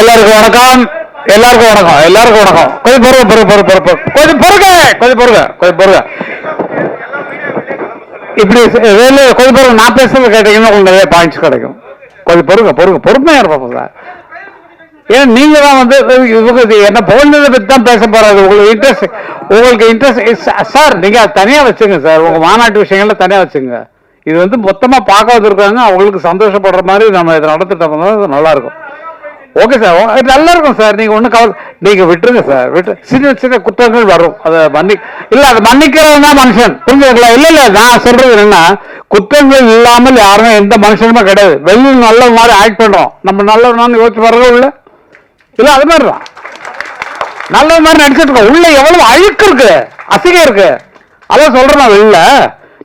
எல்லாருக்கும் வணக்கம். எல்லாருக்கும் வணக்கம். எல்லாருக்கும் வணக்கம். கொஞ்சம் பொறுங்க பொறுங்க பொறுங்க பொறுங்க கொஞ்சம் பொறுங்க கொஞ்சம் பொறுங்க கொஞ்சம் பொறுங்க. இப்படி வேலை கொஞ்சம் பொறுங்க. நான் பேசுறது கேட்டீங்கன்னா உங்களுக்கு நிறைய பாயிண்ட்ஸ் கிடைக்கும். கொஞ்சம் பொறுங்க பொறுங்க. பொறுமையா இருப்போம் சார் ஏன் நீங்க தான் வந்து இவங்க என்ன போனதை பத்தி தான் பேச போறாரு? உங்களுக்கு இன்ட்ரெஸ்ட் உங்களுக்கு இன்ட்ரெஸ்ட் சார் நீங்க அதை தனியா வச்சுங்க சார் உங்க மாநாட்டு விஷயங்கள்ல தனியா வச்சுங்க. இது வந்து மொத்தமா பார்க்க வந்திருக்காங்க அவங்களுக்கு சந்தோஷப்படுற மாதிரி நம்ம இதை நடத்திட்டு அது நல்லா இருக்கும். ஓகே சார் ஓ- oh, இது நல்லா இருக்கும் சார் நீங்கள் ஒன்றும் கவலை நீங்கள் விட்டுருங்க சார் விட்டு சின்ன சின்ன குற்றங்கள் வரும். அதை மன்னி இல்லை அது மன்னிக்கிறவன் தான் மனுஷன். புரிஞ்சுங்களா இல்லை இல்லை நான் சொல்கிறது என்னென்னா குற்றங்கள் இல்லாமல் யாரும் எந்த மனுஷனுமே கிடையாது. வெளியில் நல்ல மாதிரி ஆக்ட் பண்ணுறோம். நம்ம நல்லவனான்னு யோசிச்சு வர்றதும் இல்லை இல்லை அது மாதிரி தான். நல்ல மாதிரி நடிச்சிட்டு இருக்கோம். உள்ள எவ்வளவு அழுக்கு இருக்கு. அசிங்கம் இருக்கு. அதான் சொல்கிறேன் நான் வெளில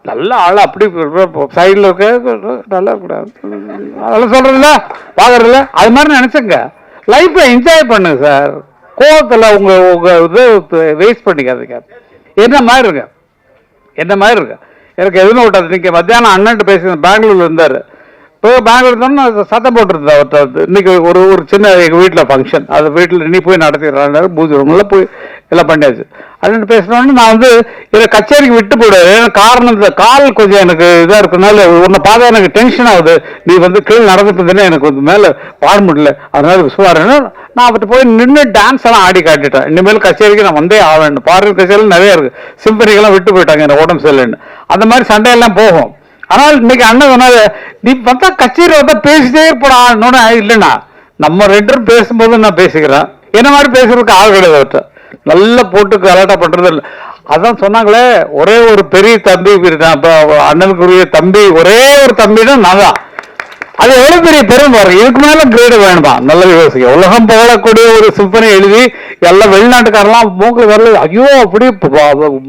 நல்ல ஆள் அப்படி சைடில் இருக்க நல்லா கூடாது அதெல்லாம் சொல்கிறதில்ல பார்க்குறதில்ல அது மாதிரி நினச்சங்க லைஃப்பை என்ஜாய் பண்ணுங்க சார் கோவத்தில் உங்கள் உங்கள் இது வேஸ்ட் பண்ணிக்காதீங்க. என்ன மாதிரி இருக்கு என்ன மாதிரி இருக்கு எனக்கு எதுவுமே விட்டாது நீங்கள் மத்தியானம் அண்ணன்ட்டு பேசுங்க பெங்களூர்ல இருந்தார். இப்போ பெங்களூர் இருந்தோம்னா சத்தம் போட்டுருந்தா ஒருத்தர் இன்றைக்கி இன்னைக்கு ஒரு ஒரு சின்ன எங்கள் வீட்டில் ஃபங்க்ஷன் அது வீட்டில் நீ போய் நடத்திடுறாங்க பூஜை ரூமில் போய் எல்லாம் பண்ணியாச்சு. அப்படின்னு பேசினோடனே நான் வந்து இதை கச்சேரிக்கு விட்டு போடு காரணம் இந்த கால் கொஞ்சம் எனக்கு இதாக இருக்கனால உன்னை பார்த்தா எனக்கு டென்ஷன் ஆகுது. நீ வந்து கீழே நடந்துட்டு எனக்கு வந்து மேலே பாட முடியல. அதனால விசுவாரன்னு நான் அவர்கிட்ட போய் நின்று டான்ஸ் எல்லாம் ஆடி காட்டிட்டேன். இனிமேல் கச்சேரிக்கு நான் வந்தே ஆவேன் பாடல் கச்சேரியில் நிறைய இருக்கு. சிம்பனிக்கெல்லாம் விட்டு போயிட்டாங்க எனக்கு உடம்பு சரியில்லைன்னு அந்த மாதிரி சண்டையெல்லாம் போகும். ஆனால் இன்னைக்கு அண்ணன் சொன்னாரு நீ பார்த்தா கச்சேரி வந்தா பேசிட்டே இருப்படா. இல்லைண்ணா. நம்ம ரெண்டு பேசும்போது நான் பேசிக்கிறேன். என்ன மாதிரி பேசுறதுக்கு ஆள் கிடையாது அவர்கிட்ட. நல்லா போட்டு கலாட்டா பண்றது இல்லை. அதான் சொன்னாங்களே ஒரே ஒரு பெரிய தம்பி இப்படி தான். இப்போ அண்ணனுக்குரிய தம்பி ஒரே ஒரு தம்பினா நான் தான். அது எவ்வளவு பெரிய பெரும் பாருங்க. இதுக்கு மேல கிரேடு வேணுமா? நல்ல யோசிக்க உலகம் புகழக்கூடிய ஒரு சிம்பனை எழுதி எல்லாம் வெளிநாட்டுக்காரெல்லாம் மூக்கில் வரல ஐயோ அப்படி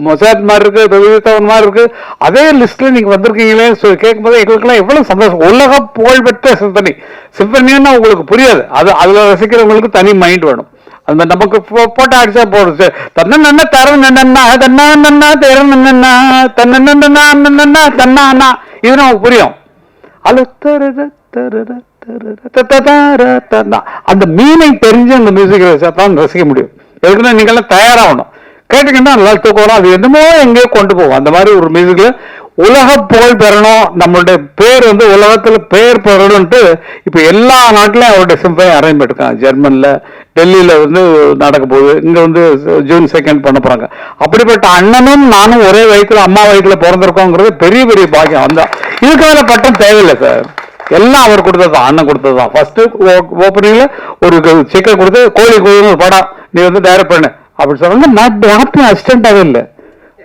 மொசாத் மாதிரி இருக்கு ரவிதவன் மாதிரி இருக்கு. அதே லிஸ்ட்ல நீங்க வந்திருக்கீங்களே கேட்கும் போது எங்களுக்கெல்லாம் எவ்வளவு சந்தோஷம். உலக புகழ்பெற்ற சிம்பனி சிம்பனின்னா உங்களுக்கு புரியாது. அது அதுல ரசிக்கிறவங்களுக்கு தனி மைண்ட் வேணும். அந்த நமக்கு போ- போட்டோ அடிச்சா போடுது தன்ன நன்ன தர நன்னா தன்னா நன்னா தேர தன்னா தன்ன தன்னா அண்ணா இது நமக்கு புரியும் அந்த மீனிங் தெரிஞ்சு அந்த மியூசிக் தான் ரசிக்க முடியும். எதுக்குன்னா நீங்களாம் தயாராகணும். கேட்டீங்கன்னா நல்லா தூக்கம் அது என்னமோ எங்கேயோ கொண்டு போகும். அந்த மாதிரி ஒரு மியூசிக்கில் உலக புகழ் பெறணும். நம்மளுடைய பேர் வந்து உலகத்தில் பேர் பெறணும்ட்டு இப்போ எல்லா நாட்டிலையும் அவருடைய சிம்பனை அரேஞ்ச் பண்ணிருக்காங்க ஜெர்மனில் டெல்லியில் வந்து நடக்க போகுது. இங்கே வந்து ஜூன் செகண்ட் பண்ண போகிறாங்க அப்படிப்பட்ட அண்ணனும் நானும் ஒரே வயிற்றுல அம்மா வயிற்றுல பிறந்திருக்கோங்கிறது பெரிய பெரிய பாக்கியம். அந்த இதுக்கு மேலே பட்டம் தேவையில்லை சார் எல்லாம் அவர் கொடுத்தது தான். அண்ணன் கொடுத்தது தான். ஃபர்ஸ்ட் ஓப்பனிங்ல ஒரு சிக்கன் கொடுத்து கோழி கோழி ஒரு படம். நீ வந்து டைரக்ட் பண்ணு. அப்படி சொன்னாங்க நான் நாட்டு அசிஸ்டண்டாகவே இல்லை.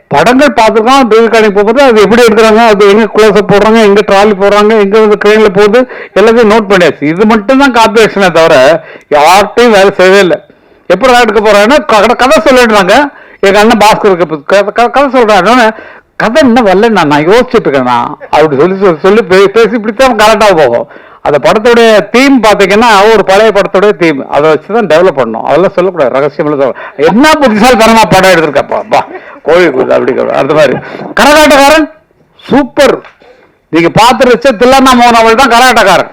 படங்கள் பார்த்துருக்கோம் டெலிகானிக் போகும்போது அது எப்படி எடுக்கிறாங்க அது எங்கே க்ளோஸ் போடுறாங்க எங்கே ட்ராலி போடுறாங்க எங்கே வந்து ட்ரெயினில் போகுது எல்லாத்தையும் நோட் பண்ணியாச்சு. இது மட்டும் தான் காப்பி தவிர யார்கிட்டையும் வேலை செய்யவே இல்லை. எப்படி எடுக்க போகிறாங்கன்னா கதை கதை சொல்லிடுறாங்க. எங்கள் அண்ணன் பாஸ்கருக்கு கதை- கதை- கதை என்ன கதை இன்னும் வரல நான் நான் யோசிச்சுட்டு இருக்கேண்ணா அப்படி சொல்லி சொல்லி சொல்லி பே- பேசி இப்படித்தான் கரெக்டாக போகும். அந்த படத்துடைய தீம் பார்த்தீங்கன்னா ஒரு பழைய படத்துடைய தீம் அதை வச்சு தான் டெவலப் பண்ணணும். அதெல்லாம் சொல்லக்கூடாது ரகசியம் சொல்ல என்ன புத்திசாலி தரமா படம் எடுத்திருக்கப்பா கோழி கூது அப்படி சொல்ற- அந்த மாதிரி கரகாட்டக்காரன்? சூப்பர் நீங்க பார்த்து வச்ச தில்லண்ணா மோகன் அவள் தான் கரகாட்டக்காரன்.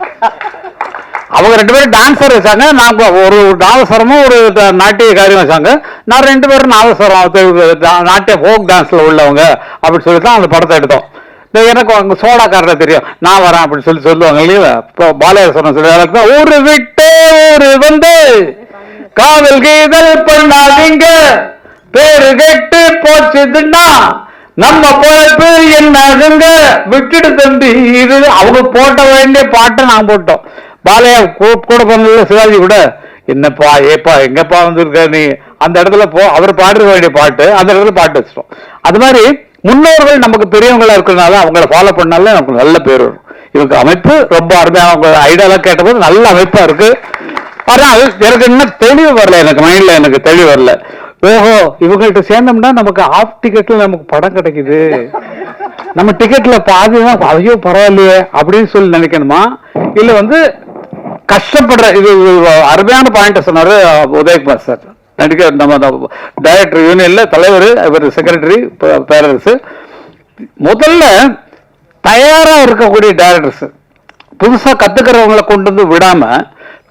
அவங்க ரெண்டு பேரும் டான்ஸர் வச்சாங்க. நான் ஒரு நாதஸ்வரமும் ஒரு நாட்டிய காரியம் வச்சாங்க. நான் ரெண்டு பேரும் நாதஸ்வரம் நாட்டிய ஃபோக் டான்ஸ்ல உள்ளவங்க அப்படின்னு சொல்லி தான் அந்த படத்தை எடுத்தோம். இந்த எனக்கு அங்க சோடாக்காரரை தெரியும். நான் வரேன் அப்படின்னு சொல்லி சொல்லுவாங்க இல்லையா? இப்போ பாலேஸ்வரன் சொல்லி ஒரு விட்டு ஒரு வந்து காதல் கீதல் பண்ணாதீங்க. பேரு கெட்டு போச்சுதுன்னா நம்ம பொழப்பு என்னதுங்க விட்டுடு தம்பி இது அவங்க போட்ட வேண்டிய பாட்டை நான் போட்டோம். பாலையா கூ- கூட பண்ணல சிவாஜி கூட என்னப்பா ஏப்பா எங்கப்பா வந்திருக்க நீ? அந்த இடத்துல போ அவர் பாடுற வேண்டிய பாட்டு அந்த இடத்துல பாட்டு வச்சிட்டோம். அது மாதிரி முன்னோர்கள் நமக்கு பெரியவங்களா இருக்கிறனால அவங்கள ஃபாலோ பண்ணாலே நமக்கு நல்ல பேர் வரும். இவங்க அமைப்பு ரொம்ப அருமையான அவங்க ஐடியாலாம் கேட்டபோது நல்ல அமைப்பா இருக்கு. ஆனால் எனக்கு இன்னும் தெளிவு வரல எனக்கு மைண்ட்ல எனக்கு தெளிவு வரல. ஓஹோ இவங்கள்ட்ட சேர்ந்தோம்னா நமக்கு ஆஃப் டிக்கெட்ல நமக்கு படம் கிடைக்குது. நம்ம டிக்கெட்ல பாதி தான் ஐயோ பரவாயில்லையே அப்படின்னு சொல்லி நினைக்கணுமா? இல்ல வந்து கஷ்டப்படுற இது அருமையான பாயிண்ட் சொன்னாரு உதயகுமார் சார் நடிக்க நம்ம டைரக்டர் யூனியன்ல தலைவர் இவர் செக்ரட்டரி பேரரசு. முதல்ல தயாரா இருக்கக்கூடிய டைரக்டர்ஸ் புதுசா கத்துக்கிறவங்களை கொண்டு வந்து விடாம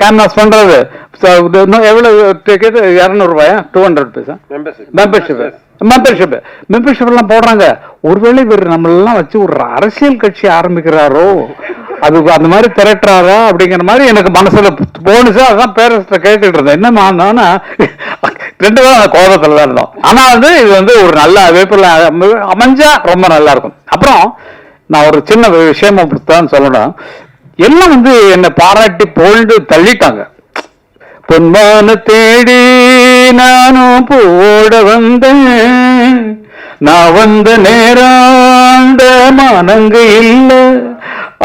கேன்வாஸ் பண்றது. எவ்வளவு டிக்கெட் இரநூறுபாயா டூ ஹண்ட்ரட் பேசா மெம்பர்ஷிப் மெம்பர்ஷிப் மெம்பர்ஷிப் எல்லாம் போடுறாங்க. ஒருவேளை இவர் நம்மளெல்லாம் வச்சு ஒரு அரசியல் கட்சி ஆரம்பிக்கிறாரோ? அது அந்த மாதிரி திரட்டுறாரா? அப்படிங்கிற மாதிரி எனக்கு மனசுல போனுச்சு அதான் பேரண்ட்ஸ்ட கேட்டுட்டு இருந்தேன். என்னமா நானா ரெண்டு பேரும் கோபத்துல தான் இருந்தோம். ஆனா வந்து இது வந்து ஒரு நல்ல வேப்பில் அமைஞ்சா ரொம்ப நல்லா இருக்கும். அப்புறம் நான் ஒரு சின்ன விஷயம் தான் சொல்லணும். எல்லாம் வந்து என்னை பாராட்டி போல்டு தள்ளிட்டாங்க. பொன்மான தேடி நானும் போட வந்தேன். நான் வந்த நேராண்ட மானங்க இல்லை.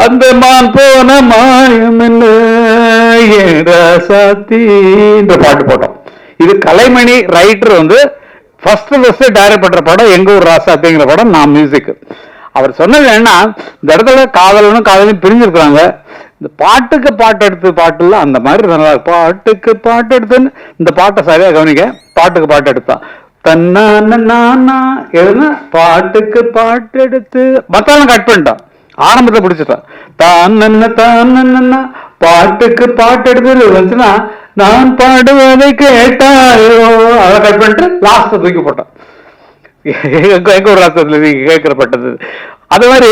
அந்த மான் போன மாயம் சாத்தி. இந்த பாட்டு போட்டோம். இது கலைமணி ரைட்டர் வந்து ஃபர்ஸ்ட் ஃபர்ஸ்ட் டைரக்ட் பண்ற படம் எங்க ஊர் ராசாத்திங்கிற படம் நான் மியூசிக் அவர் சொன்னது என்ன இந்த இடத்துல காதலனும் காதலும் பிரிஞ்சிருக்கிறாங்க. இந்த பாட்டுக்கு பாட்டு எடுத்து பாட்டுல அந்த மாதிரி நல்லா பாட்டுக்கு பாட்டு எடுத்துன்னு இந்த பாட்டை சரியா கவனிக்க பாட்டுக்கு பாட்டு எடுத்தான் தன்னான நானா எழுதுனா பாட்டுக்கு பாட்டு எடுத்து மத்தாலும் கட் பண்ணிட்டான் ஆரம்பத்தை பிடிச்சிட்டான் தான் தான் பாட்டுக்கு பாட்டு எடுத்து வந்துச்சுன்னா நான் பாடுவதை கேட்டாயோ. அதை கட் பண்ணிட்டு லாஸ்ட்டை தூக்கி போட்டான் எங்க ஒரு ராஷ்டிரத்துல கேட்கப்பட்டது அது மாதிரி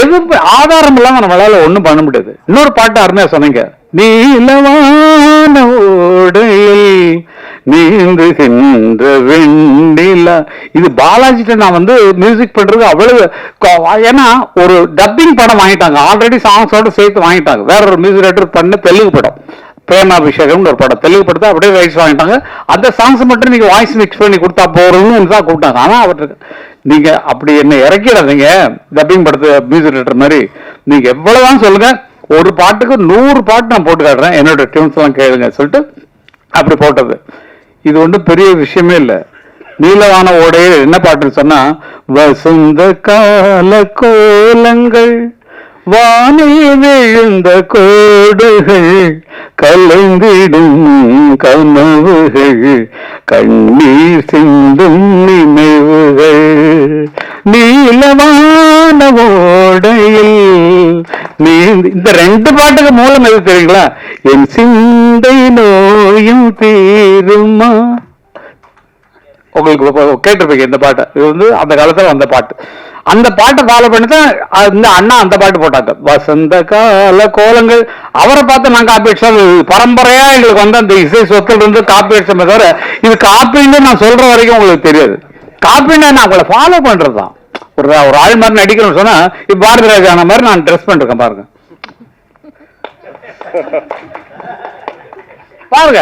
எது ஆதாரம் இல்லாம நம்மளால ஒண்ணும் பண்ண முடியாது. இன்னொரு பாட்டு அருமையா சொன்னீங்க. நீலவான ஓடையில் நீந்துகின்ற வெண்ணிலா இது பாலாஜிட்ட நான் வந்து மியூசிக் பண்றது அவ்வளவு ஏன்னா ஒரு டப்பிங் படம் வாங்கிட்டாங்க. ஆல்ரெடி சாங்ஸோட சேர்த்து வாங்கிட்டாங்க. வேற ஒரு மியூசிக் ரைட்டர் பண்ண தெலுங்கு படம். பிரேமாபிஷேகம்னு ஒரு படம். தெலுங்கு படத்தை அப்படியே ரைட்ஸ் வாங்கிட்டாங்க. அந்த சாங்ஸ் மட்டும் நீங்கள் வாய்ஸ் மிக்ஸ் பண்ணி கொடுத்தா போகிறதுன்னு தான் கூப்பிட்டாங்க. ஆனால் அவருக்கு நீங்கள் அப்படி என்ன இறக்கிடாதீங்க. டப்பிங் படுத்த மியூசிக் ரைட்டர் மாதிரி. நீங்கள் எவ்வளோதான் சொல்லுங்கள் ஒரு பாட்டுக்கு நூறு பாட்டு நான் போட்டு காட்டுறேன். என்னோட டியூன்ஸ் எல்லாம் கேளுங்க சொல்லிட்டு அப்படி போட்டது. இது ஒன்றும் பெரிய விஷயமே இல்லை. நீலவான ஓடையில் என்ன பாட்டுன்னு சொன்னால் வசந்த கால கோலங்கள் வானில் விழுந்த கோடுகள் கலந்திடும் கனவுகள் கண்ணீர் சிந்தும் நினைவுகள். நீளமான ஓடையில் நீ இந்த ரெண்டு பாட்டுக்கு மூலம் எது தெரியுங்களா? என் சிந்தை நோயும் தீருமா? உங்களுக்கு கேட்டிருப்பீங்க இந்த பாட்டை. இது வந்து அந்த காலத்தில் வந்த பாட்டு. அந்த பாட்டை ஃபாலோ பண்ணி தான் இந்த அண்ணா அந்த பாட்டு போட்டாங்க. வசந்த கால கோலங்கள். அவரை பார்த்து நான் காப்பி அடிச்சோம் பரம்பரையா எங்களுக்கு வந்து அந்த இசை சொத்துல இருந்து காப்பி அடிச்சோமே தவிர இது காப்பின்னு நான் சொல்ற வரைக்கும் உங்களுக்கு தெரியாது. காப்பின்னா நான் உங்களை ஃபாலோ பண்றதுதான் ஒரு ஒரு ஆள் மாதிரி நடிக்கணும்னு சொன்னா இப்ப பாரதி ராஜா மாதிரி நான் ட்ரெஸ் பண்ணிருக்கேன் பாருங்க. பாருங்க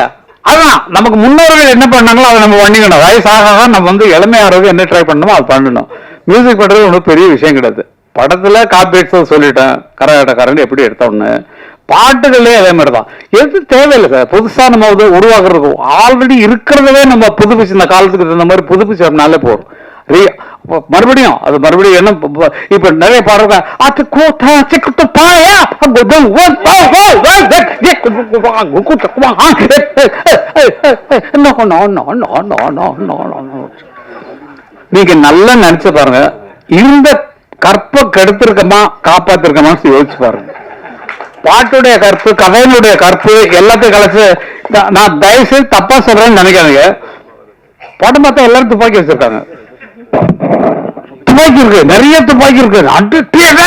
அதான் நமக்கு முன்னோர்கள் என்ன பண்ணாங்களோ அதை நம்ம பண்ணிக்கணும். வயசாக நம்ம வந்து இளமையாகிறது என்ன ட்ரை பண்ணணுமோ அது பண்ணணும். மியூசிக் பண்ணுறது ஒன்றும் பெரிய விஷயம் கிடையாது படத்தில் காப்பி சொல்லிட்டேன் கரகாட்டக்காரன் எப்படி எடுத்தோன்னு பாட்டுகளே அதே மாதிரி தான் எது தேவையில்லை சார் புதுசாக நம்ம வந்து உருவாக்குறதுக்கும் ஆல்ரெடி இருக்கிறதவே நம்ம புதுப்பிச்சு இந்த காலத்துக்கு தகுந்த மாதிரி புதுப்பிச்சோம்னாலே போதும் மறுபடியும் அது மறுபடியும் என்ன இப்ப- நிறைய பாடுறாங்க அது கூட்டா சிக்கிட்டு பாயா அங்க நீங்க நல்லா நினைச்சு பாருங்க. இந்த கற்பை கெடுத்திருக்கமா காப்பாத்திருக்கமான்னு யோசிச்சு பாருங்க. பாட்டுடைய கற்பு கதையினுடைய கற்பு எல்லாத்தையும் கலைச்சு நான் தயவு செய்து தப்பா சொல்றேன்னு நினைக்காதீங்க. படம் பார்த்தா எல்லாரும் துப்பாக்கி வச்சிருக்காங்க. துப்பாக்கி இருக்கு நிறைய துப்பாக்கி இருக்கு. அட்டு டீயரா,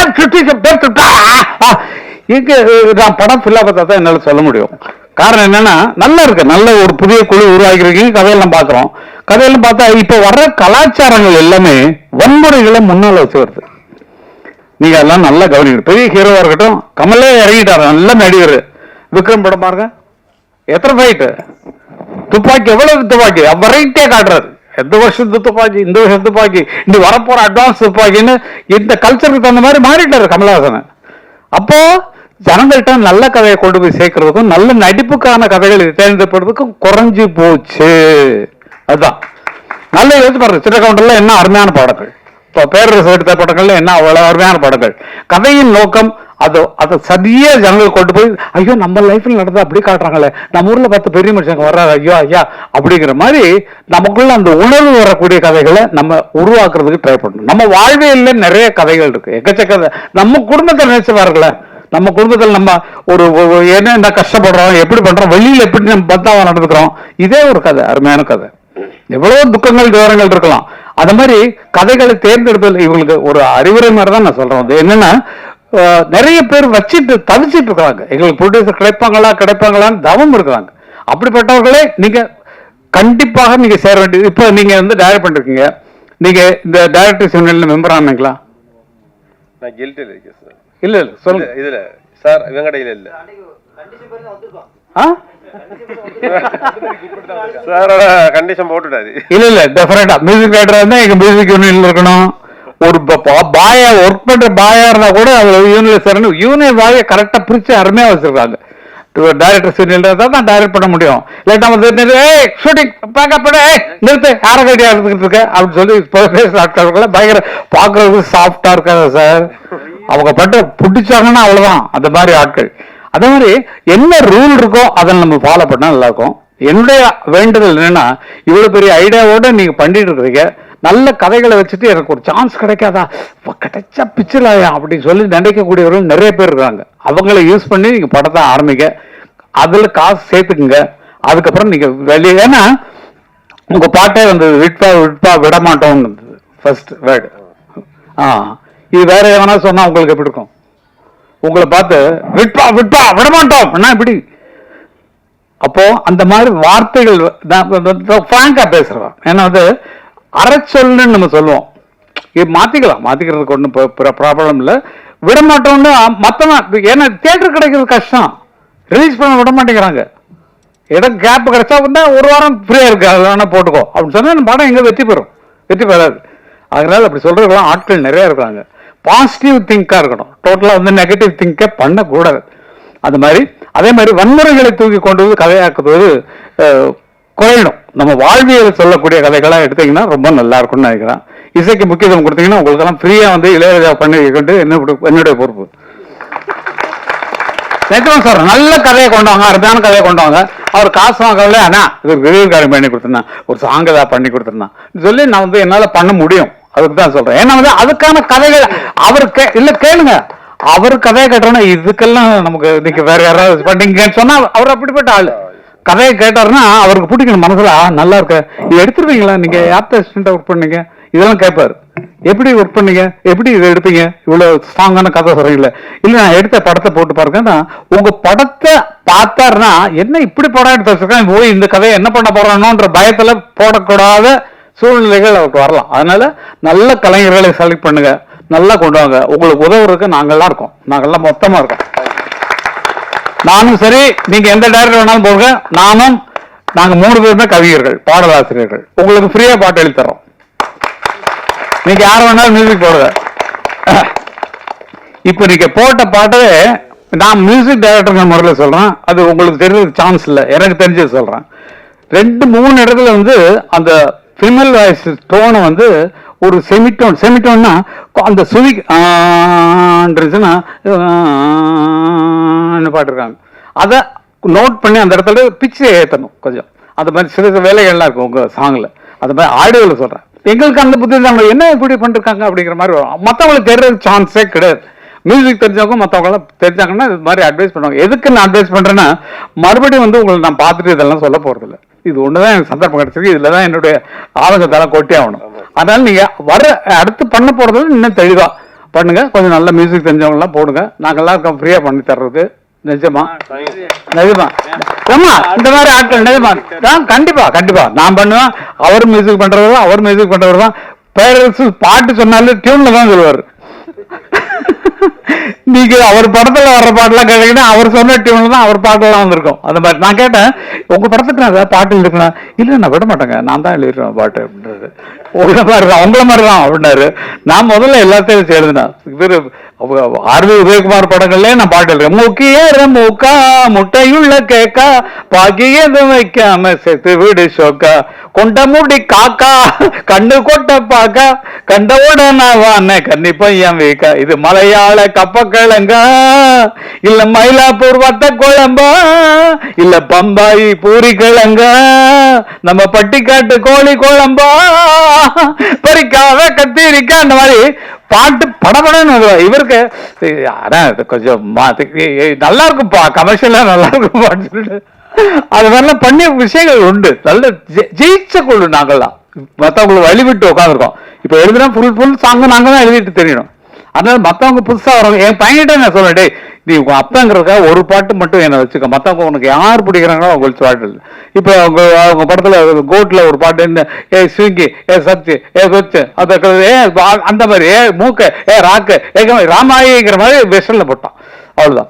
இங்க நான் படம் ஃபுல்லா பார்த்தா தான் என்னால சொல்ல முடியும். காரணம் என்னன்னா நல்லா இருக்கு. நல்ல ஒரு புதிய குழு உருவாக்கிருக்கீங்க கதையெல்லாம் பார்க்குறோம். கதையெல்லாம் பார்த்தா இப்போ வர்ற கலாச்சாரங்கள் எல்லாமே வன்முறைகளை முன்னால் வச்சு வருது. நீங்க அதெல்லாம் நல்லா கவனிக்கணும். பெரிய ஹீரோவா இருக்கட்டும் கமலே இறங்கிட்டாரு. நல்ல நடிகர். விக்ரம் படம் பாருங்க. எத்தனை ஃபைட்டு துப்பாக்கி எவ்வளவு துப்பாக்கி? வெரைட்டியா காட்டுறாரு. எந்த வருஷத்து துப்பாக்கி இந்த வருஷம் துப்பாக்கி? இந்த வரப்போற அட்வான்ஸ் துப்பாக்கின்னு இந்த கல்ச்சருக்கு தகுந்த மாதிரி மாறிட்டாரு கமலஹாசன். அப்போ ஜனங்கள்கிட்ட நல்ல கதையை கொண்டு போய் சேர்க்கறதுக்கும் நல்ல நடிப்புக்கான கதைகளை தேர்ந்தெடுப்பதுக்கும் குறைஞ்சு போச்சு. அதுதான். நல்ல யோசிச்சு பாருங்க. சின்ன என்ன அருமையான பாடங்கள் இப்போ பேரரசு எடுத்த படங்கள்ல என்ன அவ்வளோ அருமையான படங்கள் கதையின் நோக்கம் அது அதை சரியா ஜனங்களுக்கு கொண்டு போய் ஐயோ நம்ம லைஃப்ல நடந்தால் அப்படி காட்டுறாங்களே. நம்ம ஊர்ல பார்த்து பெரிய மனுஷங்க வர்றாரு. ஐயோ ஐயா அப்படிங்கிற மாதிரி நமக்குள்ள அந்த உணர்வு வரக்கூடிய கதைகளை நம்ம உருவாக்குறதுக்கு ட்ரை பண்ணணும். நம்ம வாழ்வியல்ல நிறைய கதைகள் இருக்கு. எக்கச்சக்க நம்ம குடும்பத்தை நினைச்சு பாருங்களேன் நம்ம குடும்பத்தில் நம்ம ஒரு என்ன என்ன கஷ்டப்படுறோம் எப்படி பண்றோம் வெளியில எப்படி நம்ம பத்தாவா நடந்துக்கிறோம் இதே ஒரு கதை அருமையான கதை. எவ்வளவு துக்கங்கள் விவரங்கள் இருக்கலாம். அது மாதிரி கதைகளை தேர்ந்தெடுப்பதில் இவங்களுக்கு ஒரு அறிவுரை மாதிரி தான் நான் சொல்றேன். அது என்னன்னா நிறைய பேர் வச்சிட்டு தவிச்சிட்டு இருக்காங்க எங்களுக்கு ப்ரொடியூசர் கிடைப்பாங்களா கிடைப்பாங்களான்னு தவம் இருக்கிறாங்க. அப்படிப்பட்டவர்களே நீங்க கண்டிப்பாக நீங்க சேர வேண்டியது. இப்போ நீங்க வந்து டைரக்ட் பண்ணிருக்கீங்க. நீங்க இந்த டைரக்டர் யூனியன்ல மெம்பர் ஆனீங்களா? நான் கில்ட்டில் இருக்கேன் சார் இல்ல இல்ல சொல்லுங்க. இதுல சார் வெங்கடையில இல்ல. ஆ? சாரோட கண்டிஷன் போட்டுட்டாரு. இல்ல இல்ல டெஃபினட்டா மியூசிக் டைரக்டரா இருந்தா எங்க மியூசிக் யூனியன்ல இருக்கணும். ஒரு பாயா ஒர்க் பண்ற பாயா இருந்தா கூட அதுல யூனியன்ல சேரணும் யூனியன் பாய கரெக்டா பிரிச்சு அருமையா வச்சிருக்காங்க. டைரக்டர் யூனியன்ல இருந்தா தான் டைரக்ட் பண்ண முடியும். இல்லாட்டா வந்து ஏய் ஷூட்டிங் பேக்கப் பண்ண. ஏய் நிறுத்து. யாரை கட்டியா எடுத்துக்கிட்டு இருக்க? அப்படின்னு சொல்லி இப்போ பேசுற ஆட்கள் பயங்கர பாக்குறதுக்கு சாஃப்டாக இருக்காது சார் அவங்க பட்டு பிடிச்சாங்கன்னா அவ்வளோதான் அந்த மாதிரி ஆட்கள். அதே மாதிரி என்ன ரூல் இருக்கோ அதை நம்ம ஃபாலோ பண்ணால் நல்லாயிருக்கும் என்னுடைய வேண்டுதல் என்னென்னா இவ்வளோ பெரிய ஐடியாவோட நீங்கள் பண்ணிட்டு இருக்கிறீங்க. நல்ல கதைகளை வச்சுட்டு எனக்கு ஒரு சான்ஸ் கிடைக்காதா? அப்ப கிடைச்சா பிச்சலாயா அப்படின்னு சொல்லி நினைக்கக்கூடியவர்கள் நிறைய பேர் இருக்காங்க. அவங்கள யூஸ் பண்ணி நீங்க படத்தை ஆரம்பிங்க. அதுல காசு சேர்த்துக்குங்க. அதுக்கப்புறம் நீங்க வெளியே ஏன்னா உங்க பாட்டே வந்தது விட்பா விட்பா விட மாட்டோம் ஃபர்ஸ்ட் வேர்டு ஆ. இது வேற எவனா சொன்னா உங்களுக்கு எப்படி இருக்கும்? உங்களை பார்த்து விட்பா விட்பா விட மாட்டோம் என்ன இப்படி? அப்போ அந்த மாதிரி வார்த்தைகள் ஃப்ராங்கா பேசுறோம் ஏன்னா வந்து அறச்சொல்லுன்னு நம்ம சொல்லுவோம். இது மாத்திக்கலாம். மாத்திக்கிறதுக்கு ஒன்றும் ப்ராப்ளம் இல்லை. விட மாட்டோம்னு மற்றவன் ஏன்னா தேட்டர் கிடைக்கிறது கஷ்டம். ரிலீஸ் பண்ண விட மாட்டேங்கிறாங்க. இடம் கேப் கிடைச்சா வந்து ஒரு வாரம் ஃப்ரீயா இருக்கு. அது வேணா போட்டுக்கோ. அப்படின்னு சொன்னா படம் எங்க வெற்றி பெறும்? வெற்றி பெறாது. அதனால அப்படி சொல்றதுக்கெல்லாம் ஆட்கள் நிறைய இருக்காங்க பாசிட்டிவ் திங்கா இருக்கணும். டோட்டலா வந்து நெகட்டிவ் திங்க பண்ணக்கூடாது. அது மாதிரி அதே மாதிரி வன்முறைகளை தூக்கி கொண்டு வந்து கதையாக்குவது குறையிடும். குறையணும் நம்ம வாழ்வியல் சொல்லக்கூடிய கதைகளாக எடுத்தீங்கன்னா ரொம்ப நல்லா இருக்கும்னு நினைக்கிறேன். இசைக்கு முக்கியத்துவம் கொடுத்தீங்கன்னா உங்களுக்கெல்லாம் ஃப்ரீயா வந்து இளையராஜா பண்ணி கொண்டு என்னுடைய என்னுடைய பொறுப்பு. நிஜமா சார் நல்ல கதையை கொண்டு வாங்க அருமையான கதையை கொண்டு வாங்க. அவர் காசு வாங்கல அண்ணா இது விருதுகாரம் பண்ணி கொடுத்துருந்தேன். ஒரு சாங் ஏதாவது பண்ணி கொடுத்துருந்தான். சொல்லி நான் வந்து என்னால பண்ண முடியும். அதுக்கு தான் சொல்றேன். ஏன்னா வந்து அதுக்கான கதைகள் அவர் கே இல்ல கேளுங்க. அவர் கதையை கேட்டோன்னா இதுக்கெல்லாம் நமக்கு இன்னைக்கு வேற யாராவது பண்ணீங்கன்னு சொன்னா அவர் அப்படிப்பட்ட ஆளு. கதையை கேட்டாருன்னா அவருக்கு பிடிக்கணும் மனசுல நல்லா இருக்க. இது எடுத்துருவீங்களா நீங்க யார்த்த அசிஸ்டண்டா ஒர்க் பண்ணீங்க? இதெல்லாம் கேட்பாரு. எப்படி ஒர்க் பண்ணீங்க? எப்படி இதை எடுப்பீங்க இவ்வளவு ஸ்ட்ராங்கான கதை சொல்றீங்களே இல்ல. நான் எடுத்த படத்தை போட்டு பாருங்கன்னா உங்க படத்தை பார்த்தாருன்னா என்ன இப்படி படம் எடுத்து வச்சிருக்கேன்? போய் இந்த கதையை என்ன பண்ண போறானோன்ற பயத்துல போடக்கூடாத சூழ்நிலைகள் அவருக்கு வரலாம். அதனால நல்ல கலைஞர்களை செலக்ட் பண்ணுங்க. நல்லா கொண்டு வாங்க. உங்களுக்கு உதவுறதுக்கு நாங்கள்லாம் இருக்கோம். நாங்கள்லாம் மொத்தமா இருக்கோம். நானும் சரி நீங்க எந்த டைரக்டர் வேணாலும் போங்க நானும் நாங்க மூணு பேருமே கவிஞர்கள் பாடலாசிரியர்கள் உங்களுக்கு ஃப்ரீயா பாட்டு எழுதி தரோம் நீங்க யார் வேணாலும் மியூசிக் போடுங்க இப்போ நீங்க போட்ட பாட்டு நான் மியூசிக் டைரக்டர் முறையில் சொல்றேன் அது உங்களுக்கு தெரிஞ்சது சான்ஸ் இல்லை எனக்கு தெரிஞ்சது சொல்றேன் ரெண்டு மூணு இடத்துல வந்து அந்த ஃபிமேல் வாய்ஸ் டோனை வந்து ஒரு செமிட்டோன் செமிட்டோன்னா அந்த சுவி ஆன்றதுன்னா பாட்டு இருக்காங்க அதை நோட் பண்ணி அந்த இடத்துல பிச்சை ஏற்றணும் கொஞ்சம். அந்த மாதிரி சிறு சிறு வேலைகள்லாம் இருக்கும் உங்கள் சாங்ல அது மாதிரி ஆடியோவில் சொல்கிறேன் எங்களுக்கு அந்த புத்தி தான் என்ன இப்படி பண்ணிருக்காங்க அப்படிங்கிற மாதிரி வரும். மற்றவங்களுக்கு தெரியற சான்ஸே கிடையாது. மியூசிக் தெரிஞ்சவங்க மற்றவங்களாம் தெரிஞ்சாங்கன்னா இது மாதிரி அட்வைஸ் பண்ணுவாங்க. எதுக்கு நான் அட்வைஸ் பண்ணுறேன்னா மறுபடியும் வந்து உங்களை நான் பார்த்துட்டு இதெல்லாம் சொல்ல போகிறதில்ல இது ஒன்று தான் எனக்கு சந்தர்ப்பம் கிடச்சிருக்கு. இதில் தான் என்னுடைய ஆதங்கத்தெல்லாம் கொட்டி ஆகணும். அதனால் நீங்கள் வர அடுத்து பண்ண போகிறது இன்னும் தெளிவாக பண்ணுங்கள் கொஞ்சம் நல்ல மியூசிக் தெரிஞ்சவங்களாம் போடுங்க. நாங்கெல்லாம் இருக்கோம். ஃப்ரீயாக பண்ணி தர்றது நிஜமா? நிஜமா. ஆமா இந்த மாதிரி ஆட்கள் நிஜமா? ஆ, கண்டிப்பா கண்டிப்பா. நான் பண்ணுவேன். அவர் மியூசிக் பண்றவர் தான் அவர் மியூசிக் பண்றவர் தான். பேரரசு பாட்டு சொன்னாலும் டியூன்ல தான் சொல்லுவார். நீங்க அவர் படத்துல வர்ற பாட்டுலாம் கேட்டீங்கன்னா அவர் சொன்ன டியூன்ல தான் அவர் பாட்டெல்லாம் வந்திருக்கும். அந்த மாதிரி. நான் கேட்டேன் உங்க படத்துக்கு நான் ஏதாவது பாட்டு எழுதுனா இல்ல நான் விட மாட்டேங்க. நான் தான் எழுதிடுவேன் பாட்டு அப்படின்றது உங்களை மாதிரி தான் உங்களை மாதிரி தான் அப்படின்னாரு. நான் முதல்ல எல்லாத்தையும் எழுதினேன் ஆர்வி உதயகுமார் படங்கள்லயே நான் பாட்டு இருக்கேன் முக்கிய மூக்கா முட்டையுள்ள கேக்கா பாக்கியது வைக்காம செத்து வீடு சோக்கா கொண்ட மூடி காக்கா கண்ணு கொட்ட பாக்கா. கண்டவோட நான் வான கன்னி பையன் வீக்கா. இது மலையாள கப்பக்கிழங்கா? இல்ல மயிலாப்பூர் வத்த குழம்பா? இல்ல பம்பாய் பூரி கிழங்கா? நம்ம பட்டிக்காட்டு கோழி குழம்பா? பறிக்காத கத்திரிக்கா அந்த மாதிரி பாட்டு படபடன்னு இவருக்கு அதான் கொஞ்சம் நல்லா இருக்கும்ப்பா கமர்ஷியலா நல்லா இருக்கும் பாட்டு சொல்லிட்டு. அது மாதிரிலாம் பண்ணிய விஷயங்கள் உண்டு. நல்ல ஜெ- ஜெயிச்ச குழு நாங்கள்லாம். மற்றவங்களுக்கு வழிவிட்டு உட்காந்துருக்கோம் இப்போ எழுதுனா ஃபுல் ஃபுல் சாங்கு நாங்கள் தான் எழுதிட்டு தெரியணும். அதனால மற்றவங்க புதுசா வரவங்க என் பையன்கிட்ட நான் சொல்லுவேன் நீ உங்க அப்பங்கிறதுக்காக ஒரு பாட்டு மட்டும் என்ன வச்சுக்க. மற்றவங்க உனக்கு யார் பிடிக்கிறாங்களோ அவங்களுக்கு பாட்டு இல்லை இப்போ அவங்க அவங்க படத்துல கோட்ல ஒரு பாட்டு என்ன? ஏ ஸ்விங்கி ஏ சத்து ஏ கொச்சு. அந்த ஏ அந்த மாதிரி ஏ மூக்க ஏ ராக்கு ஏ ராமாயிங்கிற மாதிரி வெஸ்டர்ல போட்டான். அவ்வளவுதான்.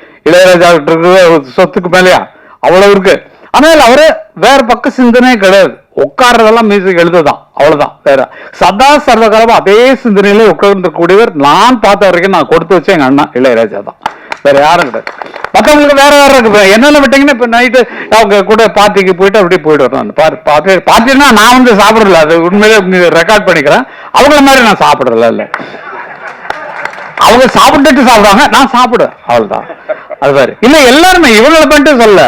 இளையராஜா கிட்ட சொத்துக்கு மேலேயா? அவ்வளவு இருக்கு. ஆனால் அவரு வேற பக்க சிந்தனையே கிடையாது. உட்கார்றதெல்லாம் மியூசிக் எழுதுதான். அவ்வளவுதான் வேற. சதா சர்வகாலமா அதே சிந்தனையிலே உட்கார்ந்து கூடியவர் நான் பார்த்த வரைக்கும் நான் கொடுத்து வச்சேன் எங்க அண்ணா இளையராஜா தான். வேற யாரும் கிடையாது. மற்றவங்களுக்கு வேற வேற இருக்கு. என்னென்ன விட்டீங்கன்னா இப்ப நைட்டு அவங்க கூட பார்ட்டிக்கு போயிட்டு அப்படியே போயிட்டு வரணும் பார்ட்டி பார்ட்டின்னா நான் வந்து சாப்பிடல அது உண்மையிலே ரெக்கார்ட் பண்ணிக்கிறேன். அவங்கள மாதிரி நான் சாப்பிடல இல்ல அவங்க சாப்பிட்டுட்டு சாப்பிடுவாங்க நான் சாப்பிடுவேன். அவ்வளவுதான். அது மாதிரி இல்ல எல்லாருமே இவங்களை பண்ணிட்டு சொல்ல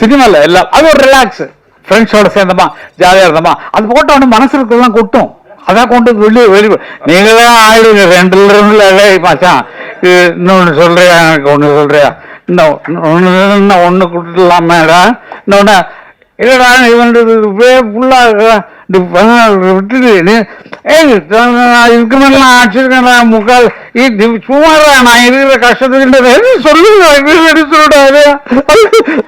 சினிமால எல்லாம். அது ஒரு ரிலாக்ஸ் ஃப்ரெண்ட்ஸோட சேர்ந்தமா ஜாலியா இருந்தமா. அது போட்ட உடனே மனசு இருக்கலாம் கொட்டும். அதான் கொண்டு வந்து வெளியே வெளியே. நீங்களே ஆயிடுங்க. ரெண்டு ரெண்டுல மச்சான். இது இன்னொன்னு சொல்றியா? எனக்கு ஒண்ணு சொல்றியா? இன்னும் ஒன்று இன்னும் ஒண்ணு கொடுத்துடலாமேடா? இன்னொன்னு இல்லடா இவன் ஃபுல்லா விட்டுடு நீ ஏய் நான் இதுக்கு மேல நான் அடிச்சிருக்கேன் முக்கால் இது சும்மாடா நான் இருக்கிற கஷ்டத்துக்கு சொல்லுங்க சொல்லிடாது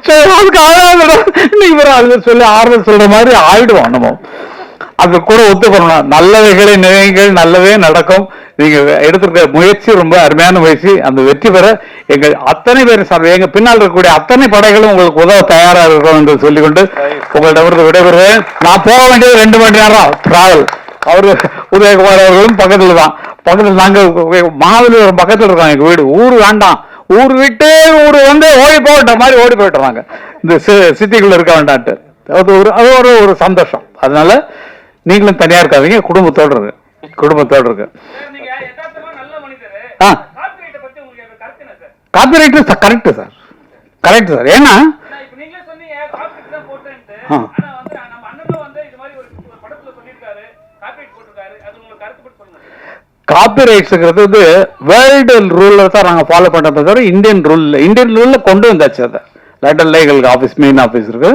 சரி அதுக்கு ஆகாதுடா நீ இவரை அது சொல்லி ஆறுதல் சொல்ற மாதிரி ஆயிடுவோம் நம்ம. அது கூட ஒத்துக்கணும் நல்லவைகளை நினைங்கள் நல்லவே நடக்கும். நீங்க எடுத்திருக்க முயற்சி ரொம்ப அருமையான முயற்சி. அந்த வெற்றி பெற எங்கள் அத்தனை பேர் சார் எங்க பின்னால் இருக்கக்கூடிய அத்தனை படைகளும் உங்களுக்கு உதவ தயாரா இருக்கிறோம் என்று சொல்லிக்கொண்டு உங்களிடமிருந்து விடைபெறுவேன் நான் போக வேண்டியது ரெண்டு மணி நேரம் டிராவல் அவரு உதயகுமார் அவர்களும் பக்கத்துல தான். பக்கத்துல நாங்க மகாபலிபுரம் பக்கத்துல இருக்கோம் எங்க வீடு. ஊர் வேண்டாம். ஊர் விட்டு ஊர் வந்து ஓடி போகட்ட மாதிரி ஓடி போயிட்டுறாங்க இந்த சிட்டிக்குள்ள இருக்க வேண்டான்ட்டு. அது ஒரு அது ஒரு ஒரு சந்தோஷம். அதனால நீங்களும் தனியா இருக்காதீங்க குடும்பத்தோட இருக்கு குடும்பத்தோட இருக்கு ஆ. காப்பிரைட்டை கரெக்ட் சார்? Correct sir. ஏன்னா. காப்பிரைட்ஸுங்கிறது வந்து வேர்ல்டு ரூல்ல தான் நாங்கள் ஃபாலோ பண்ணுறத தவிர இந்தியன் ரூல் இந்தியன் ரூல்ல கொண்டு வந்தாச்சு அதை. லண்டன்ல எங்களுக்கு ஆஃபீஸ் மெயின் ஆஃபீஸ் இருக்கு.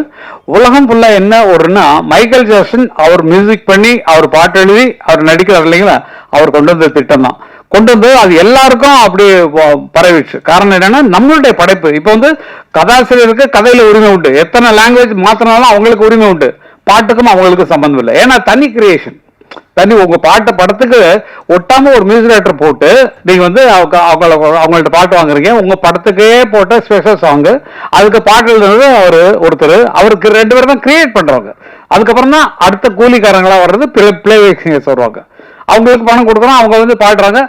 உலகம் ஃபுல்லாக என்ன ஒருன்னா மைக்கேல் ஜாக்சன் அவர் மியூசிக் பண்ணி அவர் பாட்டு எழுதி அவர் நடிக்கிறார் இல்லைங்களா? அவர் கொண்டு வந்த திட்டம் தான் கொண்டு வந்து அது எல்லாருக்கும் அப்படி பரவிடுச்சு. காரணம் என்னன்னா நம்மளுடைய படைப்பு. இப்போ வந்து கதாசிரியருக்கு கதையில உரிமை உண்டு. எத்தனை லாங்குவேஜ் மாத்தினாலும் அவங்களுக்கு உரிமை உண்டு. பாட்டுக்கும் அவங்களுக்கு சம்பந்தம் இல்லை. ஏன்னா தனி கிரியேஷன் தண்ணி உங்க பாட்டை படத்துக்கு ஒட்டாம ஒரு மியூசிக் டைரக்டர் போட்டு நீங்க வந்து அவங்க அவங்கள அவங்கள்ட்ட பாட்டு வாங்குறீங்க. உங்க படத்துக்கே போட்ட ஸ்பெஷல் சாங்கு அதுக்கு பாட்டு எழுதுனது அவரு ஒருத்தர். அவருக்கு ரெண்டு பேரும் தான் கிரியேட் பண்றவங்க. அதுக்கப்புறம் தான் அடுத்த கூலிக்காரங்களா வர்றது பிளே சிங்கர்ஸ் வருவாங்க. அவங்களுக்கு பணம் கொடுக்குறோம் அவங்க வந்து பாடுறாங்க.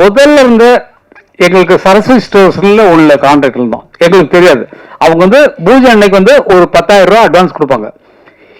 முதல்ல இருந்து எங்களுக்கு சரஸ்வதி ஸ்டோர்ஸ்ல உள்ள கான்ட்ராக்ட் இருந்தோம். எங்களுக்கு தெரியாது. அவங்க வந்து பூஜை அன்னைக்கு வந்து ஒரு பத்தாயிரம் ரூபா அட்வான்ஸ் கொடுப்பாங்க.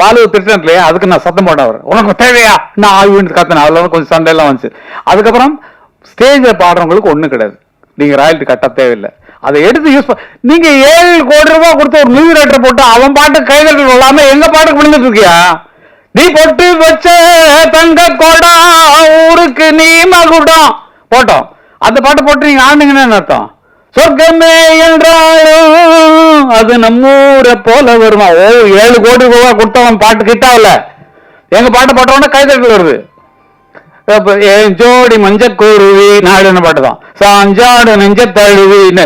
பாலு திட்டம் இல்லையா? அதுக்கு நான் சத்தம் போட்டேன் அவர். உனக்கு தேவையா? நான் ஆய்வுன்னு கத்தினேன் அதில் வந்து கொஞ்சம் சண்டையெல்லாம் வந்துச்சு. அதுக்கப்புறம் ஸ்டேஜில் பாடுறவங்களுக்கு ஒன்றும் கிடையாது. நீங்கள் ராயல்ட்டி கட்ட தேவையில்லை. அதை எடுத்து யூஸ் நீங்க ஏழு கோடி ரூபாய் கொடுத்து ஒரு மியூசிக் ரைட்டர் போட்டு அவன் பாட்டு கைதட்டு கொள்ளாம எங்க பாட்டுக்கு விழுந்துட்டு இருக்கியா? நீ பொட்டு வச்ச தங்க கோடா ஊருக்கு நீ மகுடம். போட்டோம். அந்த பாட்டு போட்டு நீங்க ஆண்டுங்கன்னு அர்த்தம்? சொர்க்கமே என்றாலும் அது நம்மூரை போல வருமா? ஓ ஏழு கோடி ரூபா கொடுத்தவன் பாட்டு கிட்டாவில் எங்க பாட்டு போட்டவன கைதட்டல் வருது. என் ஜோடி மஞ்ச மஞ்சக்குருவி நாடுன்னு பாட்டு தான் சாஞ்சாடு நெஞ்ச தழுவின்னு.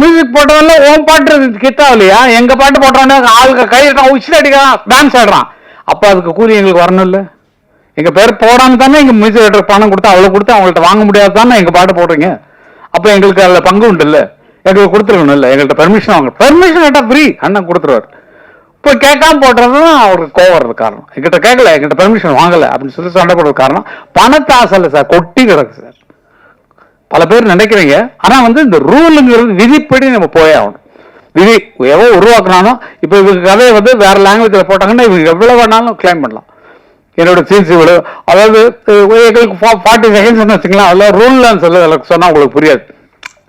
மியூசிக் போட்டவன்ல உன் பாட்டு கிட்டாவில்லையா எங்க பாட்டு போட்டவன ஆளுக்கு கையிட்டான் உச்சில் அடிக்கிறான் டான்ஸ் ஆடுறான். அப்போ அதுக்கு கூலி எங்களுக்கு வரணும் இல்ல எங்க பேர் போடாம தானே எங்க மியூசிக் ரைட்டர் பணம் கொடுத்து அவ்வளோ கொடுத்து அவங்கள்ட்ட வாங்க முடியாது தானே எங்க பாட்டு போடுறீங்க? அப்போ எங்களுக்கு அதில் பங்கு உண்டு இல்லை எங்களுக்கு கொடுத்துருக்கணும் இல்லை? எங்கள்கிட்ட பெர்மிஷன் வாங்க. பெர்மிஷன் கேட்டால் ஃப்ரீ அண்ணன் கொடுத்துருவாரு. இப்போ கேட்காம போடுறது தான் அவருக்கு கோவம் வர்றது காரணம். எங்கிட்ட கேட்கல எங்கிட்ட பெர்மிஷன் வாங்கலை அப்படின்னு சொல்லி சண்டை போடுறது காரணம். பணத்தை சார் கொட்டி கிடக்கு சார். பல பேர் நினைக்கிறீங்க. ஆனால் வந்து இந்த ரூலுங்கிறது விதிப்படி நம்ம போயே ஆகணும். விதி எவ்வளோ உருவாக்குனாலும் இப்போ இவங்க கதையை வந்து வேற லாங்குவேஜில் போட்டாங்கன்னா இவங்க எவ்வளோ வேணாலும் கிளைம் பண்ணலாம். என்னோட சீன்ஸ் இவ்வளோ அதாவது எங்களுக்கு ஃபார்ட்டி செகண்ட்ஸ்னு வச்சுக்கலாம். அதில் ரூல்லாம் சொல்ல எனக்கு சொன்னால் உங்களுக்கு புரியாது.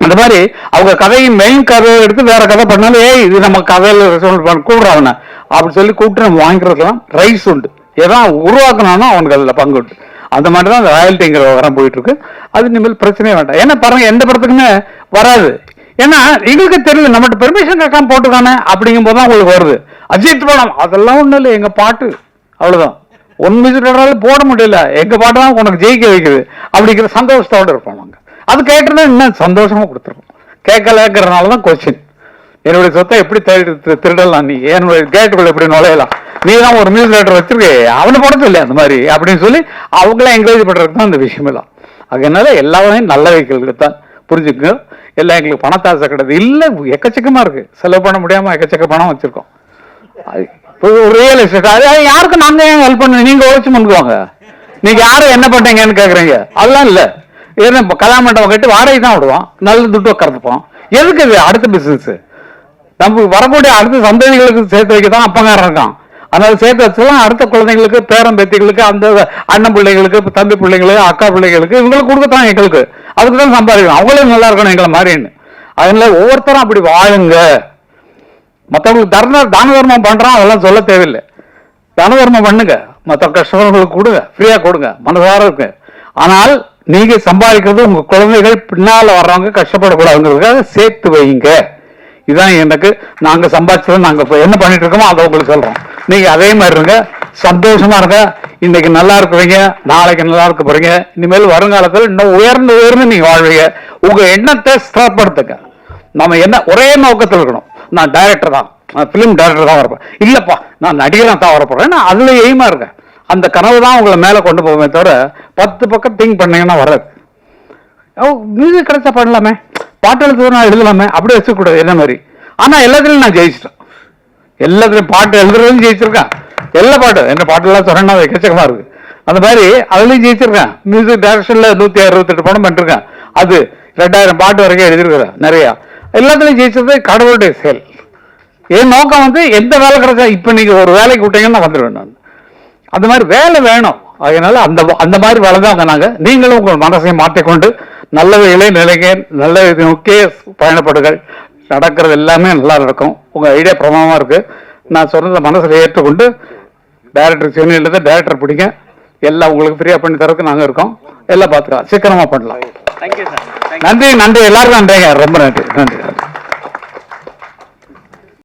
அந்த மாதிரி அவங்க கதையின் மெயின் கதையை எடுத்து வேற கதை பண்ணாலும் ஏய் இது நம்ம கதையில் ரெசல்ட் பண்ண கூப்பிடுறாங்க அப்படி சொல்லி கூப்பிட்டு நம்ம வாங்கிக்கிறதுலாம் ரைஸ் உண்டு. எதான் உருவாக்கினானோ அவனுக்கு அதில் பங்கு உண்டு. அந்த மாதிரி தான் அந்த ராயல்ட்டிங்கிற விவரம் போயிட்டு இருக்கு அது இனிமேல் பிரச்சனையே வேண்டாம். ஏன்னா பாருங்க எந்த படத்துக்குமே வராது. ஏன்னா எங்களுக்கு தெரியல நம்மகிட்ட பெர்மிஷன் கேட்காம போட்டுக்கானே அப்படிங்கும் போது தான் உங்களுக்கு வருது. அஜித் படம் அதெல்லாம் ஒன்றும் இல்லை எங்கள் பாட்டு. அவ்வளோதான் ஒன் மியூசிக் போட முடியல. எங்க பாட்டு தான் உனக்கு ஜெயிக்க வைக்குது. அப்படிங்கிற சந்தோஷத்தோட இருப்போம் நாங்க. அது கேட்டுனா இன்னும் சந்தோஷமா கொடுத்துருவோம். கேட்கலங்கிறதுனால தான் கொஸ்டின் என்னுடைய சொத்தை எப்படி திருடலாம் நீ? என்னுடைய கேட்டுக்குள்ள எப்படி நுழையலாம்? நீ தான் ஒரு மியூசிக் லேட்டர் வச்சிருக்கே. அவனை படத்து இல்லை அந்த மாதிரி அப்படின்னு சொல்லி அவங்களே என்கரேஜ் பண்றதுக்கு தான் இந்த விஷயம் எல்லாம். அதனால எல்லாமே நல்ல வைக்கிறதுக்கு தான் புரிஞ்சுக்கங்க. எல்லாம் எங்களுக்கு பணத்தாசை கிடையாது. இல்லை எக்கச்சக்கமா இருக்கு. செலவு பண்ண முடியாம எக்கச்சக்க பணம் வச்சிருக்கோம். அது ரியல் எஸ்டேட் அது யாருக்கு யாருக்கும் நாங்க ஏன் ஹெல்ப் பண்ண நீங்க உழைச்சு முன்னுக்குவாங்க. நீங்க யாரும் என்ன பண்றீங்கன்னு கேக்குறீங்க? அதெல்லாம் இல்ல. ஏன்னா இப்போ கல்யாண மண்டபம் கட்டி வாடகை தான் விடுவோம். நல்ல துட்டு கறந்துப்போம் எதுக்கு இது அடுத்த பிசினஸ் நமக்கு வரக்கூடிய அடுத்த சந்ததிகளுக்கு சேர்த்து வைக்க தான் அப்பங்காரன் இருக்கான். அதனால சேர்த்து வச்சலாம் அடுத்த குழந்தைங்களுக்கு பேரன் பேத்திகளுக்கு அந்த அண்ணன் பிள்ளைங்களுக்கு தம்பி பிள்ளைங்களுக்கு அக்கா பிள்ளைங்களுக்கு இவங்களுக்கு கொடுக்கத்தான் எங்களுக்கு. அதுக்கு தான் சம்பாதிக்கணும். அவங்களும் நல்லா இருக்கணும் எங்களை மாதிரின்னு. அதனால ஒவ்வொருத்தரும் அப்படி வாழுங்க. மற்றவங்களுக்கு தர்ம தான தர்மம் பண்ணுறான் அதெல்லாம் சொல்ல தேவையில்லை. தான தர்மம் பண்ணுங்க. மற்ற கஷ்டங்களுக்கு கொடுங்க. ஃப்ரீயாக கொடுங்க. மனசார இருக்கு. ஆனால் நீங்கள் சம்பாதிக்கிறது உங்கள் குழந்தைகள் பின்னால் வர்றவங்க கஷ்டப்படக்கூடாதுங்கிறதுக்காக சேர்த்து வைங்க. இதான் எனக்கு நாங்கள் சம்பாதிச்சது நாங்கள் என்ன பண்ணிட்டு இருக்கோமோ அதை உங்களுக்கு சொல்கிறோம் நீங்கள் அதே மாதிரி இருங்க. சந்தோஷமாக இருங்க. இன்னைக்கு நல்லா இருக்கிறீங்க. நாளைக்கு நல்லா இருக்க போறீங்க. இனிமேல் வருங்காலத்தில் இன்னும் உயர்ந்து உயர்ந்து நீங்கள் வாழ்வீங்க. உங்கள் எண்ணத்தை ஸ்திரப்படுத்துங்க. நம்ம என்ன ஒரே நோக்கத்தில் இருக்கணும். நான் டைரக்டர் தான். ஃபிலிம் டைரக்டர் தான் வரப்போறேன். இல்லைப்பா நான் நடிகராக தான் வரப்போறேன். நான் அதில் எய்மா இருக்கேன் அந்த கனவு தான் உங்களை மேல கொண்டு போவேமே தவிர பத்து பக்கம் திங்க் பண்ணீங்கன்னா வராது. ஓ மியூசிக் கிடைச்சா பண்ணலாமே பாட்டு எழுதுறது நான் எழுதலாமே. அப்படியே வச்சுக்கூடாது என்ன மாதிரி. ஆனா எல்லாத்துலயும் நான் ஜெயிச்சிட்டேன். எல்லாத்துலயும் பாட்டு எழுதுறதும் ஜெயிச்சிருக்கேன். எல்லா பாட்டு என்ன பாட்டெல்லாம் சொன்னா எக்கச்சக்கமாக இருக்கு. அந்த மாதிரி அதுலயும் ஜெயிச்சிருக்கேன். மியூசிக் டைரக்ஷனில் நூத்தி அறுபத்தெட்டு படம் பண்ணிருக்கேன். அது ரெண்டாயிரம் பாட்டு வரைக்கும் எழுதியிருக்கிறேன் நிறையா. எல்லாத்துலேயும் ஜெயிச்சது கடவுளுடைய செயல். என் நோக்கம் வந்து எந்த வேலை கிடைச்சா இப்போ நீங்கள் ஒரு வேலைக்கு விட்டீங்கன்னா நான் வந்துடுவேன் நான். அந்த மாதிரி வேலை வேணும். அதனால அந்த அந்த மாதிரி வேலை தான் நாங்க நீங்களும் உங்கள் மனசை மாற்றிக்கொண்டு நல்ல நல்லவைகளை நிலைங்க நல்ல இது நோக்கிய பயணப்படுகள் நடக்கிறது எல்லாமே நல்லா நடக்கும். உங்கள் ஐடியா பிரபலமாக இருக்குது நான் சொன்னதை மனசில் ஏற்றுக்கொண்டு டேரக்டர் சென்னையில் டேரக்டர் பிடிங்க. எல்லாம் உங்களுக்கு ஃப்ரீயாக பண்ணி தரதுக்கு நாங்கள் இருக்கோம். எல்லாம் பார்த்துக்கலாம். சீக்கிரமாக பண்ணலாம். நன்றி நன்றி. எல்லாருக்கும் நன்றிங்க. ரொம்ப நன்றி. நன்றி.